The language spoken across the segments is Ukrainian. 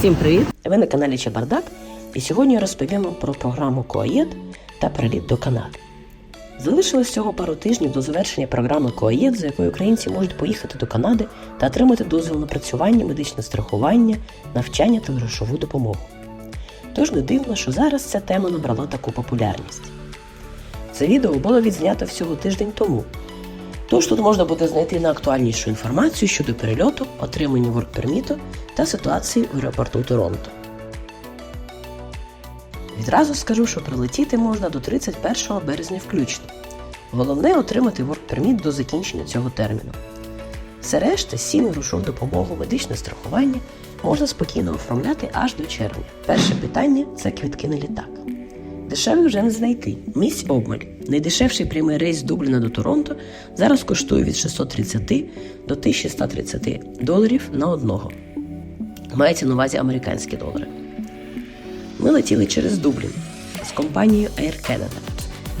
Всім привіт! Ви на каналі Чебардак. І сьогодні я розповім вам про програму Коаєт та приліт до Канади. Залишилось всього пару тижнів до завершення програми Коаєт, за якою українці можуть поїхати до Канади та отримати дозвіл на працювання, медичне страхування, навчання та грошову допомогу. Тож не дивно, що зараз ця тема набрала таку популярність. Це відео було відзнято всього тиждень тому. Тож тут можна буде знайти найактуальнішу інформацію щодо перельоту, отримання воркперміту та ситуації в аеропорту Торонто. Відразу скажу, що прилетіти можна до 31 березня включно. Головне отримати воркперміт до закінчення цього терміну. Все решта, сім грошову допомогу, медичне страхування можна спокійно оформляти аж до червня. Перше питання це квитки на літак. Дешевих вже не знайти. Місць обмаль. Найдешевший прямий рейс з Дубліна до Торонто зараз коштує від 630 до 1130 доларів на одного. Мається на увазі американські долари. Ми летіли через Дублін з компанією Air Canada,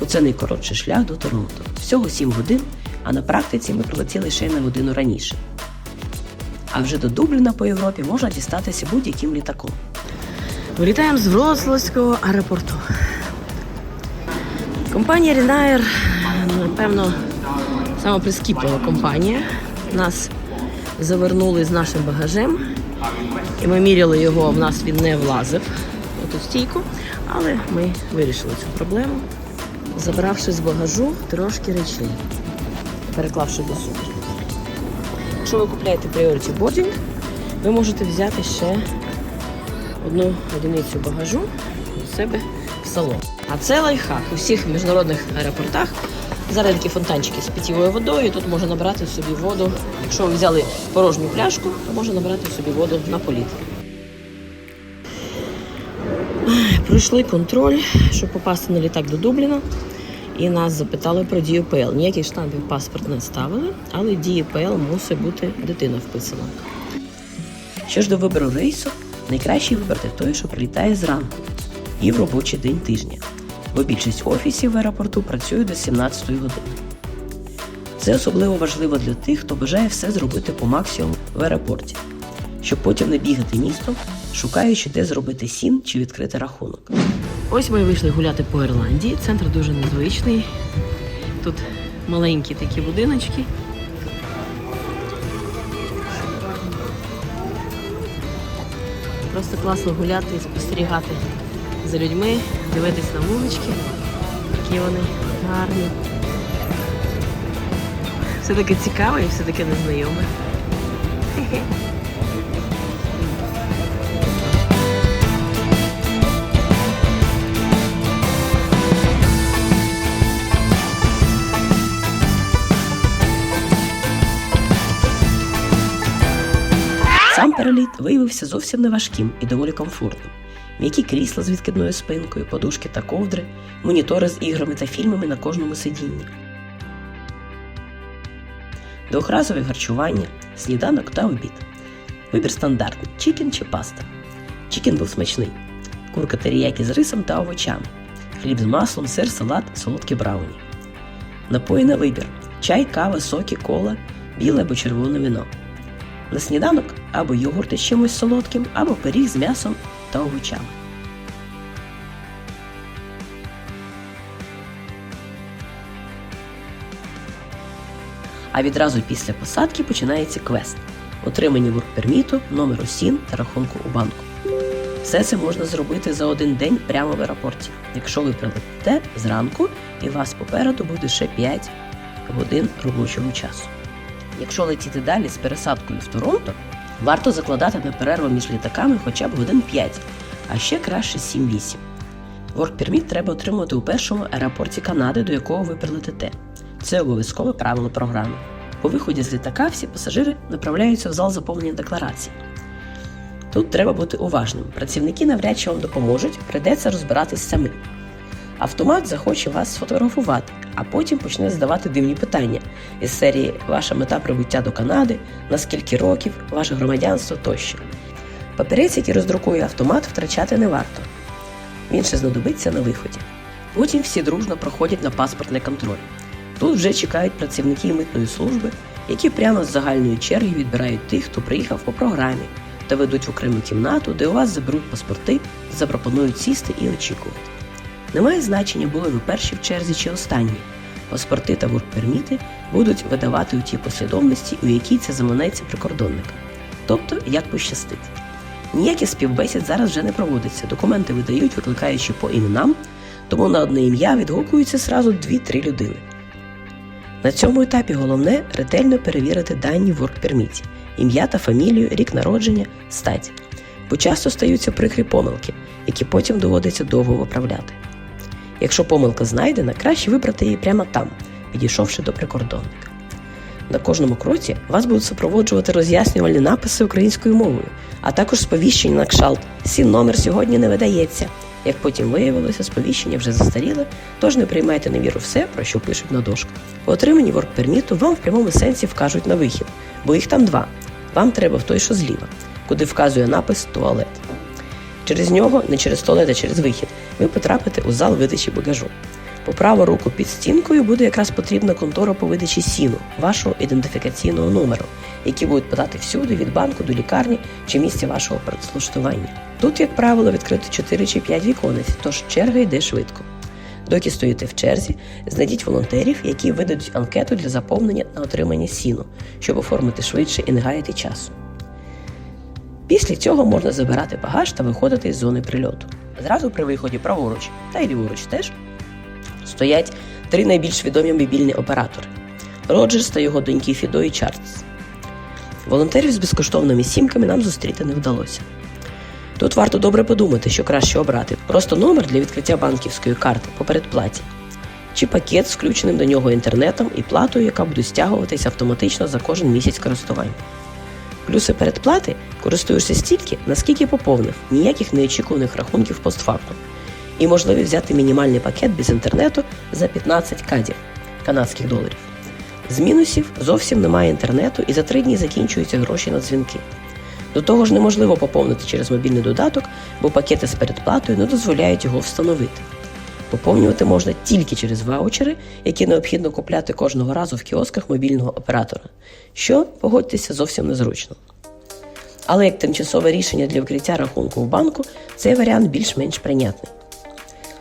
бо це найкоротший шлях до Торонто. Всього 7 годин, а на практиці ми прилетіли ще й на годину раніше. А вже до Дубліна по Європі можна дістатися будь-яким літаком. Вилітаємо з Вроцлавського аеропорту. Компанія Ryanair, напевно, сама прискіплива компанія. Нас завернули з нашим багажем, і ми міряли його, в нас він не влазив у ту стійку, але ми вирішили цю проблему, забравши з багажу трошки речей, переклавши до сумки. Якщо ви купуєте Priority Boarding, ви можете взяти ще одну одиницю багажу до себе в. А це лайфхак. У всіх міжнародних аеропортах зараз такі фонтанчики з питьовою водою. Тут можна набрати собі воду. Якщо ви взяли порожню пляшку, то можна набрати собі воду на політ. Пройшли контроль, щоб попасти на літак до Дубліна. І нас запитали про дію ПЛ. Ніяких штампів паспорт не ставили, але дії ПЛ мусить бути дитина вписана. Що ж до вибору рейсу, найкращий вибрати той, що прилітає зранку і в робочий день тижня, бо більшість офісів в аеропорту працює до 17 години. Це особливо важливо для тих, хто бажає все зробити по максимуму в аеропорті, щоб потім не бігати містом, шукаючи, де зробити сін чи відкрити рахунок. Ось ми вийшли гуляти по Ірландії. Центр дуже незвичний. Тут маленькі такі будиночки. Просто класно гуляти і спостерігати за людьми, дивитись на вулички, які вони гарні. Все таке цікаве і все таке незнайоме. Сам переліт виявився зовсім не важким і доволі комфортним. М'які крісла з відкидною спинкою, подушки та ковдри, монітори з іграми та фільмами на кожному сидінні. Двохразове харчування, сніданок та обід. Вибір стандартний чікен чи паста. Чікен був смачний. Курка теріякі з рисом та овочами. Хліб з маслом, сир, салат, солодкі брауні. Напої на вибір: чай, кава, соки, кола, біле або червоне вино. На сніданок або йогурти з чимось солодким, або пиріг з м'ясом та овочами. А відразу після посадки починається квест отримання воркперміту, номеру СІН та рахунку у банку. Все це можна зробити за один день прямо в аеропорті, якщо ви прилетите зранку і вас попереду буде ще 5 годин робочого часу. Якщо летіти далі з пересадкою в Торонто, варто закладати на перерву між літаками хоча б годин 5, а ще краще 7-8. Воркперміт треба отримувати у першому аеропорті Канади, до якого ви прилетите. Це обов'язкове правило програми. По виході з літака всі пасажири направляються в зал заповнення декларацій. Тут треба бути уважним. Працівники навряд чи вам допоможуть, прийдеться розбиратись самим. Автомат захоче вас сфотографувати, а потім почне задавати дивні питання із серії Ваша мета прибуття до Канади, на скільки років, ваше громадянство тощо. Папірець, який роздрукує автомат, втрачати не варто. Він ще знадобиться на виході. Потім всі дружно проходять на паспортний контроль. Тут вже чекають працівники митної служби, які прямо з загальної черги відбирають тих, хто приїхав по програмі, та ведуть в окрему кімнату, де у вас заберуть паспорти, запропонують сісти і очікувати. Немає значення, були ви перші в черзі чи останні. Паспорти та воркперміти будуть видавати у тій послідовності, у якій це заманеться прикордонника. Тобто, як пощастить. Ніяких співбесід зараз вже не проводиться. Документи видають, викликаючи по іменам, тому на одне ім'я відгукуються зразу 2-3 людини. На цьому етапі головне ретельно перевірити дані в воркперміті – ім'я та фамілію, рік народження, стать. Бо часто стаються прикрі помилки, які потім доводиться довго виправляти. Якщо помилка знайдена, краще вибрати її прямо там, підійшовши до прикордонника. На кожному кроці вас будуть супроводжувати роз'яснювальні написи українською мовою, а також сповіщення на кшалт «Сін номер сьогодні не видається. Як потім виявилося, сповіщення вже застаріле, тож не приймайте на віру все, про що пишуть на дошках. По отриманні воркперміту вам в прямому сенсі вкажуть на вихід, бо їх там два. Вам треба в той, що зліва, куди вказує напис туалет. Через нього, не через туалет, а через вихід, ви потрапите у зал видачі багажу. По праву руку під стінкою буде якраз потрібна контора по видачі сіну, вашого ідентифікаційного номеру, який будуть подати всюди від банку до лікарні чи місця вашого працевлаштування. Тут, як правило, відкрито 4 чи 5 віконець, тож черга йде швидко. Доки стоїте в черзі, знайдіть волонтерів, які видадуть анкету для заповнення на отримання сіну, щоб оформити швидше і не гаяти часу. Після цього можна забирати багаж та виходити із зони прильоту. Зразу при виході праворуч та й ліворуч теж стоять три найбільш відомі мобільні оператори Роджерс та його доньки Фідо і Чарльз. Волонтерів з безкоштовними сімками нам зустріти не вдалося. Тут варто добре подумати, що краще обрати просто номер для відкриття банківської карти по передплаті, чи пакет з включеним до нього інтернетом і платою, яка буде стягуватися автоматично за кожен місяць користування. Плюси передплати користуєшся стільки, наскільки поповнив, ніяких неочікуваних рахунків постфактум. І можливість взяти мінімальний пакет без інтернету за 15 кадів канадських доларів. З мінусів зовсім немає інтернету і за три дні закінчуються гроші на дзвінки. До того ж, неможливо поповнити через мобільний додаток, бо пакети з передплатою не дозволяють його встановити. Поповнювати можна тільки через ваучери, які необхідно купляти кожного разу в кіосках мобільного оператора, що, погодьтеся, зовсім незручно. Але як тимчасове рішення для вкриття рахунку в банку, цей варіант більш-менш прийнятний.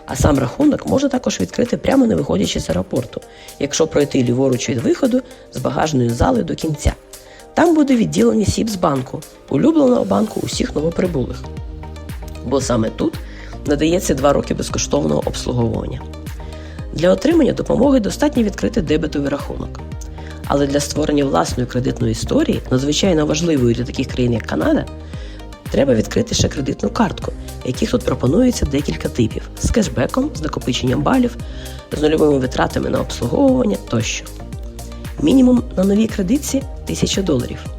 А сам рахунок можна також відкрити прямо не виходячи з аеропорту, якщо пройти ліворуч від виходу з багажної зали до кінця. Там буде відділення з банку, улюбленого банку усіх новоприбулих. Бо саме тут надається 2 роки безкоштовного обслуговування. Для отримання допомоги достатньо відкрити дебетовий рахунок. Але для створення власної кредитної історії, надзвичайно важливої для таких країн, як Канада, треба відкрити ще кредитну картку, яких тут пропонується декілька типів з кешбеком, з накопиченням балів, з нульовими витратами на обслуговування тощо. Мінімум на новій кредитці 1000 доларів.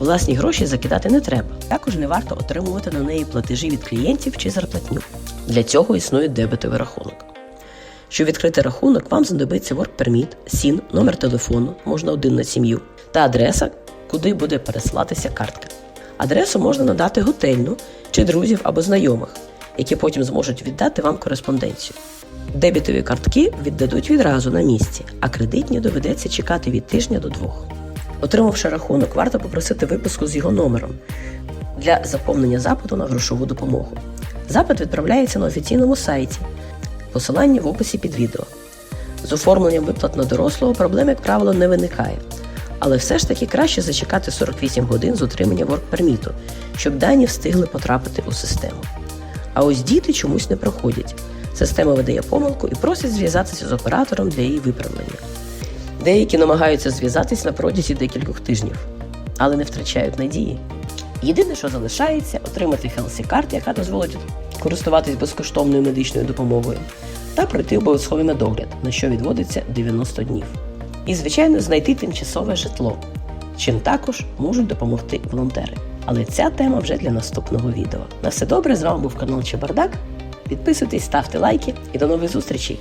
Власні гроші закидати не треба. Також не варто отримувати на неї платежі від клієнтів чи зарплатню. Для цього існує дебетовий рахунок. Щоб відкрити рахунок, вам знадобиться Work Permit, СІН, номер телефону, можна один на сім'ю, та адреса, куди буде переслатися картка. Адресу можна надати готельну чи друзів або знайомих, які потім зможуть віддати вам кореспонденцію. Дебітові картки віддадуть відразу на місці, а кредитні доведеться чекати від тижня до двох. Отримавши рахунок, варто попросити виписку з його номером для заповнення запиту на грошову допомогу. Запит відправляється на офіційному сайті, посилання в описі під відео. З оформленням виплат на дорослого проблем, як правило, не виникає. Але все ж таки краще зачекати 48 годин з отримання воркперміту, щоб дані встигли потрапити у систему. А ось діти чомусь не проходять. Система видає помилку і просить зв'язатися з оператором для її виправлення. Деякі намагаються зв'язатись на протязі декількох тижнів, але не втрачають надії. Єдине, що залишається, отримати Хелсі карт, яка дозволить користуватись безкоштовною медичною допомогою, та пройти обов'язковий медогляд, на що відводиться 90 днів. І, звичайно, знайти тимчасове житло, чим також можуть допомогти волонтери. Але ця тема вже для наступного відео. На все добре, з вами був канал Чебардак. Підписуйтесь, ставте лайки і до нових зустрічей!